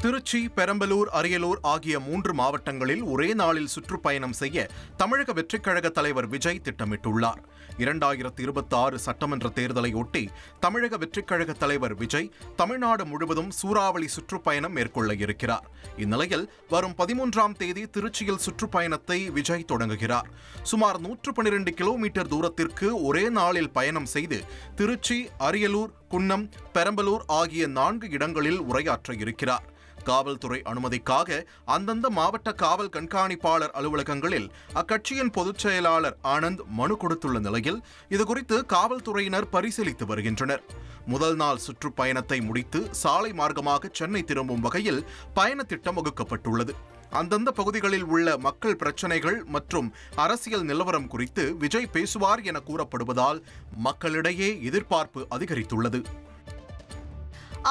திருச்சி பெரம்பலூர் அரியலூர் ஆகிய மூன்று மாவட்டங்களில் ஒரே நாளில் சுற்றுப்பயணம் செய்ய தமிழக வெற்றிக் கழக தலைவர் விஜய் திட்டமிட்டுள்ளார். இரண்டாயிரத்தி இருபத்தி ஆறு சட்டமன்ற தேர்தலையொட்டி தமிழக வெற்றிக் கழக தலைவர் விஜய் தமிழ்நாடு முழுவதும் சூறாவளி சுற்றுப்பயணம் மேற்கொள்ள இருக்கிறார். இந்நிலையில் வரும் பதிமூன்றாம் தேதி திருச்சியில் சுற்றுப்பயணத்தை விஜய் தொடங்குகிறார். சுமார் நூற்று பனிரெண்டு கிலோமீட்டர் தூரத்திற்கு ஒரே நாளில் பயணம் செய்து திருச்சி அரியலூர் குன்னம் பெரம்பலூர் ஆகிய நான்கு இடங்களில் உரையாற்ற இருக்கிறார். காவல்துறை அனுமதிக்காக அந்தந்த மாவட்ட காவல் கண்காணிப்பாளர் அலுவலகங்களில் அக்கட்சியின் பொதுச் செயலாளர் ஆனந்த் மனு கொடுத்துள்ள நிலையில் இதுகுறித்து காவல்துறையினர் பரிசீலித்து வருகின்றனர். முதல் நாள் சுற்றுப்பயணத்தை முடித்து சாலை மார்க்கமாக சென்னை திரும்பும் வகையில் பயண திட்டம் வகுக்கப்பட்டுள்ளது. அந்தந்த பகுதிகளில் உள்ள மக்கள் பிரச்சனைகள் மற்றும் அரசியல் நிலவரம் குறித்து விஜய் பேசுவார் என கூறப்படுவதால் மக்களிடையே எதிர்பார்ப்பு அதிகரித்துள்ளது.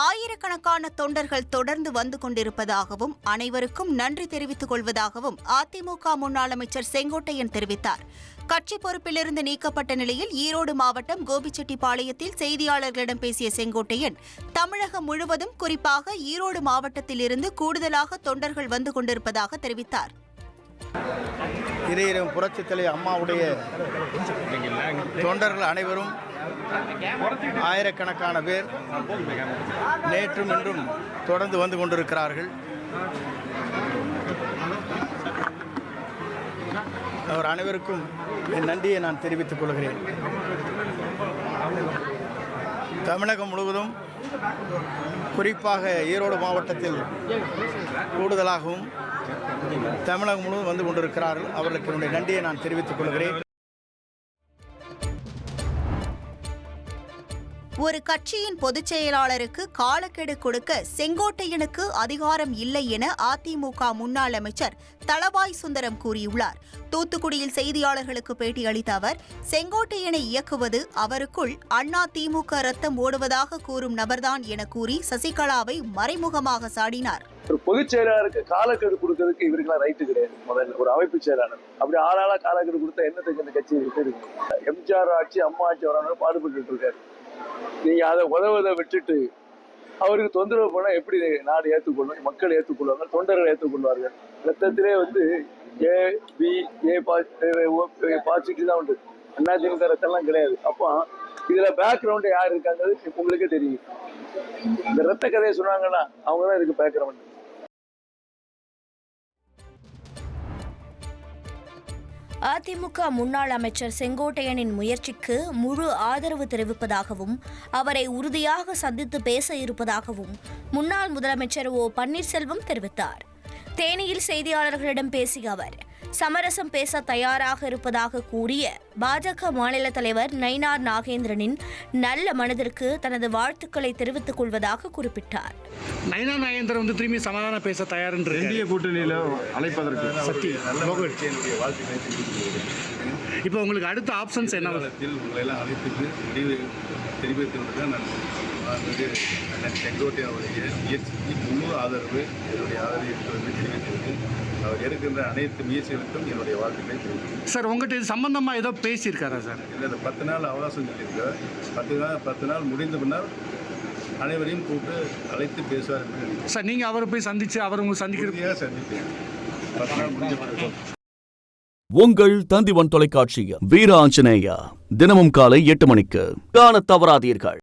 ஆயிரக்கணக்கான தொண்டர்கள் தொடர்ந்து வந்து கொண்டிருப்பதாகவும் அனைவருக்கும் நன்றி தெரிவித்துக் கொள்வதாகவும் அதிமுக முன்னாள் அமைச்சர் செங்கோட்டையன் தெரிவித்தார். கட்சி பொறுப்பிலிருந்து நீக்கப்பட்ட நிலையில் ஈரோடு மாவட்டம் கோபிச்செட்டிப்பாளையத்தில் செய்தியாளர்களிடம் பேசிய செங்கோட்டையன் தமிழகம் முழுவதும் குறிப்பாக ஈரோடு மாவட்டத்திலிருந்து கூடுதலாக தொண்டர்கள் வந்து கொண்டிருப்பதாக தெரிவித்தார். இதயம் புரட்சித்தலை அம்மாவுடைய தொண்டர்கள் அனைவரும் ஆயிரக்கணக்கான பேர் நேற்றும் இன்றும் தொடர்ந்து வந்து கொண்டிருக்கிறார்கள். அவர் அனைவருக்கும் என் நன்றியை நான் தெரிவித்துக் கொள்கிறேன். தமிழகம் முழுவதும் குறிப்பாக ஈரோடு மாவட்டத்தில் கூடுதலாகவும் தமிழகம் முழுவதும் வந்து கொண்டிருக்கிறார்கள். அவர்களுக்கு என்னுடைய நன்றியை நான் தெரிவித்துக் கொள்கிறேன். ஒரு கட்சியின் பொதுச் செயலாளருக்கு காலக்கெடு கொடுக்க செங்கோட்டையனுக்கு அதிகாரம் இல்லை என அதிமுக முன்னாள் அமைச்சர் தளவாய் சுந்தரம் கூறியுள்ளார். தூத்துக்குடியில் செய்தியாளர்களுக்கு பேட்டியளித்த அவர் செங்கோட்டையனை இயக்குவது அவருக்குள் அண்ணா திமுக ரத்தம் ஓடுவதாக கூறும் நபர்தான் என கூறி சசிகலாவை மறைமுகமாக சாடினார். ஒரு பொதுச் செயலாளருக்கு காலக்கெடு கொடுக்கறதுக்கு இவருக்கெல்லாம் ரைட்டு கிடையாது. முதல்ல ஒரு அமைப்பு செயலாளர். அப்படி ஆளாளா காலக்கெடு கொடுத்தா என்னத்துக்கு இந்த கட்சி இருக்கு? எம்ஜிஆர் ஆட்சி அம்மா ஆட்சி வரணும் பாடுபட்டு இருக்காரு. நீங்க அதை உதவுவதை விட்டுட்டு அவருக்கு தொந்தரவு போனா எப்படி நாடு ஏற்றுக்கொள்ளும் மக்கள் ஏற்றுக்கொள்வாங்க தொண்டர்கள் ஏற்றுக்கொள்வார்கள் ரத்தத்திலே வந்து ஏ பி ஏ பாசிட்டிவ் தான் உண்டு. அதிமுக ரத்தம்லாம் கிடையாது. அப்போ இதுல பேக்ரவுண்ட் யார் இருக்காங்கிறது உங்களுக்கே தெரியும். இந்த ரத்த கதையை சொன்னாங்கன்னா அவங்க தான் இதுக்கு பேக்ரவுண்ட் அதிமுக முன்னாள் அமைச்சர் செங்கோட்டையனின் முயற்சிக்கு முழு ஆதரவு தெரிவிப்பதாகவும் அவரை உறுதியாக சந்தித்து பேச இருப்பதாகவும் முன்னாள் முதலமைச்சர் ஓ பன்னீர்செல்வம் தெரிவித்தார். தேனியில் செய்தியாளர்களிடம் பேசிய அவர் சமரசம் பேச தயாராக இருப்பதாக கூறிய பாஜக மாநில தலைவர் நயினார் நாகேந்திரனின் நல்ல மனதிற்கு தனது வாழ்த்துக்களை தெரிவித்துக் கொள்வதாக குறிப்பிட்டார். நயனா நாகேந்திரன் வந்து திரும்பி சமாதானம் பேச தயாருன்னு இந்திய கூட்டணியில் அழைப்பதற்கு. சக்தி இப்போ உங்களுக்கு அடுத்த ஆப்ஷன்ஸ் என்ன? வரும்? நேரத்தில் உங்களை எல்லாம் அழைத்துட்டு முடிவு தெரிவித்து தான் நான் வந்து அண்ணன் செங்கோட்டையன் அவருடைய முயற்சிக்கு முழு ஆதரவு என்னுடைய ஆதரவு இருக்கிறது தெரிவித்திருக்கு. அவர் எடுக்கின்ற அனைத்து முயற்சிகளுக்கும் என்னுடைய வாழ்த்துக்களை தெரிவிக்கிறேன். சார் உங்கள்கிட்ட இது சம்பந்தமாக ஏதோ பேசியிருக்காரா சார்? இல்லை இந்த பத்து நாள் அவகாசம் சொல்லியிருக்கார். பத்து நாள் பத்து நாள் முடிந்த பின்னால் அனைவரையும் கூப்பிட்டு அழைத்து பேசுவார் என்று சார் நீங்கள் அவரை போய் சந்திச்சு அவர் உங்களை சந்திக்கிறது உறுதியாக சந்திப்பேன். பத்து நாள் முடிஞ்ச பிறகு உங்கள் தந்திவன் தொலைக்காட்சியில் வீர ஆஞ்சநேயா தினமும் காலை எட்டு மணிக்கு. காணத் தவறாதீர்கள்.